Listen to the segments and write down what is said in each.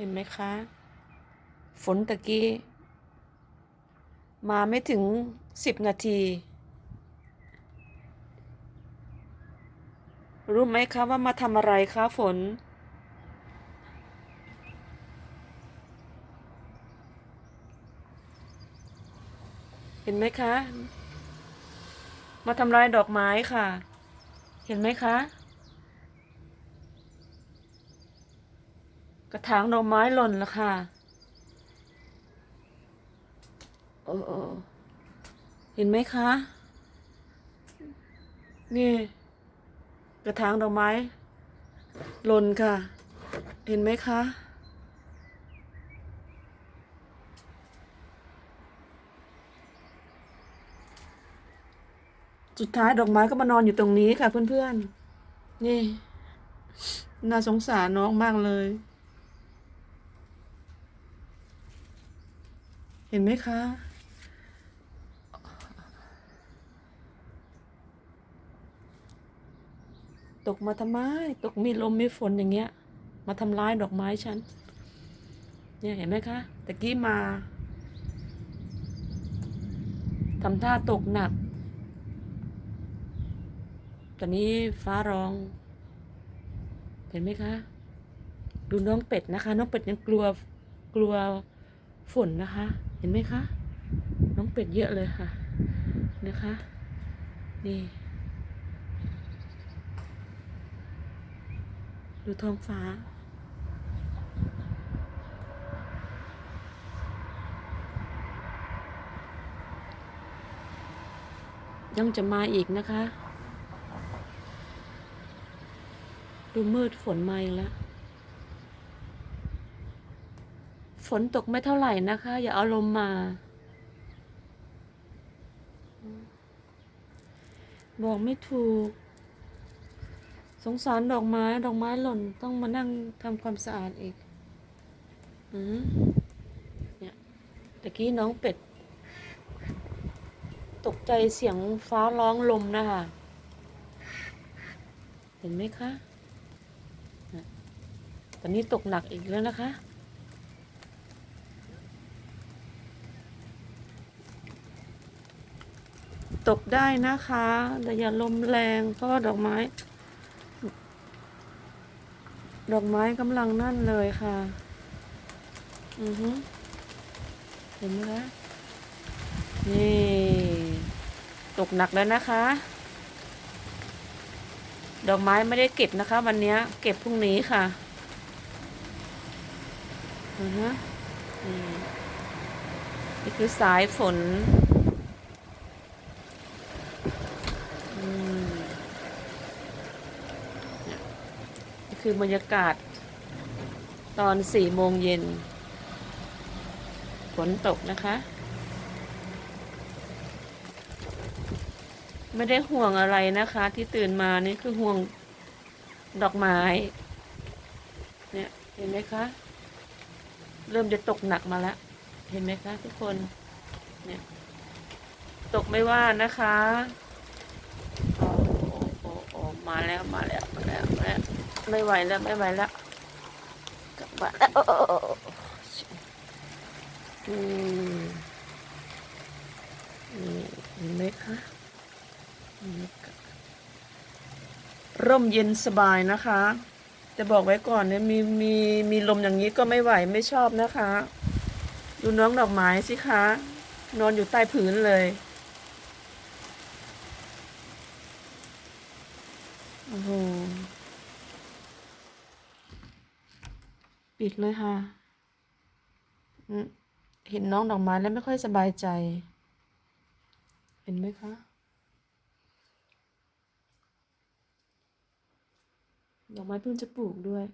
เห็นไหมคะ ฝนตะกี้ มาไม่ถึงสิบนาที รู้ไหมคะว่ามาทำอะไรคะฝน เห็นไหมคะ มาทำลายดอกไม้ค่ะ เห็นไหมคะ กระถางดอกไม้หล่นแล้วค่ะเออเออเห็นไหมคะ นี่ กระถางดอกไม้หล่นค่ะ เห็นไหมคะสุดท้ายดอกไม้ก็มานอนอยู่ตรงนี้ค่ะเพื่อนๆ นี่ น่าสงสารน้องมากเลย เห็นไหมคะ ตกมาทำไม ตกมีลมมีฝนอย่างเงี้ย มาทำร้ายดอกไม้ฉัน เนี่ยเห็นไหมคะตะกี้มาทำท่าตกหนัก ตอนนี้ฟ้าร้อง เห็นไหมคะ ดูน้องเป็ดนะคะ น้องเป็ดยังกลัวกลัว ฝนนะคะ เห็นไหมคะ น้องเป็ดเยอะเลยค่ะนะคะ นี่ ดูท้องฟ้ายังจะมาอีกนะคะ ดูมืดฝนมาอีกแล้ว ฝนตกไม่เท่าไหร่นะคะ อย่าเอาลมมา บอกไม่ถูก สงสารดอกไม้ ดอกไม้หล่น ต้องมานั่งทำความสะอาดอีกอืมเนี่ยตะกี้น้องเป็ด ตกใจเสียงฟ้าร้องลมนะคะ เห็นไหมคะน่ะตอนนี้ตกหนักอีกแล้วนะคะ ตกได้นะคะแต่อย่าลมแรงเพราะดอกไม้ ดอกไม้กำลังนั่นเลยค่ะ อือฮึเห็นไหมคะนี่ ตกหนักแล้วนะคะ ดอกไม้ไม่ได้เก็บนะคะ วันนี้เก็บพรุ่งนี้ค่ะ อือฮะนี่นี่คือสายฝน อืมเนี่ยนี่ คือบรรยากาศ ตอนสี่โมงเย็นฝนตกนะคะ ไม่ได้ห่วงอะไรนะคะ ที่ตื่นมานี่คือห่วงดอกไม้ เนี่ยเห็นไหมคะ เริ่มจะตกหนักมาแล้ว เห็นไหมคะทุกคน เนี่ยตกไม่ว่านะคะ โอ้โอ้โอ้มาแล้วมาแล้วมาแล้วมาแล้ว ไม่ไหวแล้วไม่ไหวแล้วกลับบ้านแล้วโอ้โอ้โอ้โอ้อืมนี่เห็นไหมคะร่มเย็นสบายนะคะจะบอกไว้ก่อนเนี่ยมีมีมีลมอย่างนี้ก็ไม่ไหวไม่ชอบนะคะ ดูน้องดอกไม้สิคะ นอนอยู่ใต้พื้นเลยโอ้โห ปิดเลยค่ะ เห็นน้องดอกไม้แล้วไม่ค่อยสบายใจ เห็นไหมคะดอกไม้เพิ่งจะปลูกด้วย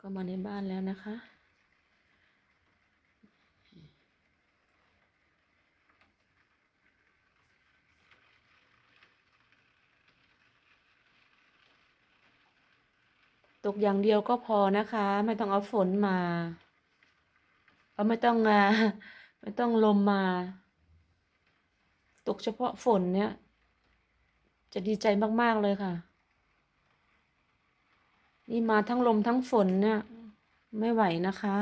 ก็มาในบ้านแล้วนะคะ กอย่างเดียวก็พอนะคะ ไม่ต้องเอาฝนมาเอาไม่ต้องอ่าไม่ต้องลมมา ตกเฉพาะฝนเนี่ย จะดีใจมาก ๆ เลยค่ะ นี่มาทั้งลมทั้งฝนเนี่ย ไม่ไหวนะคะ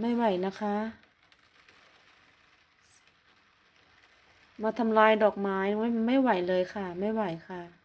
ไม่ไหวนะคะ มาทำลายดอกไม้ไม่ไม่ไหวเลยค่ะ ไม่ไหวค่ะ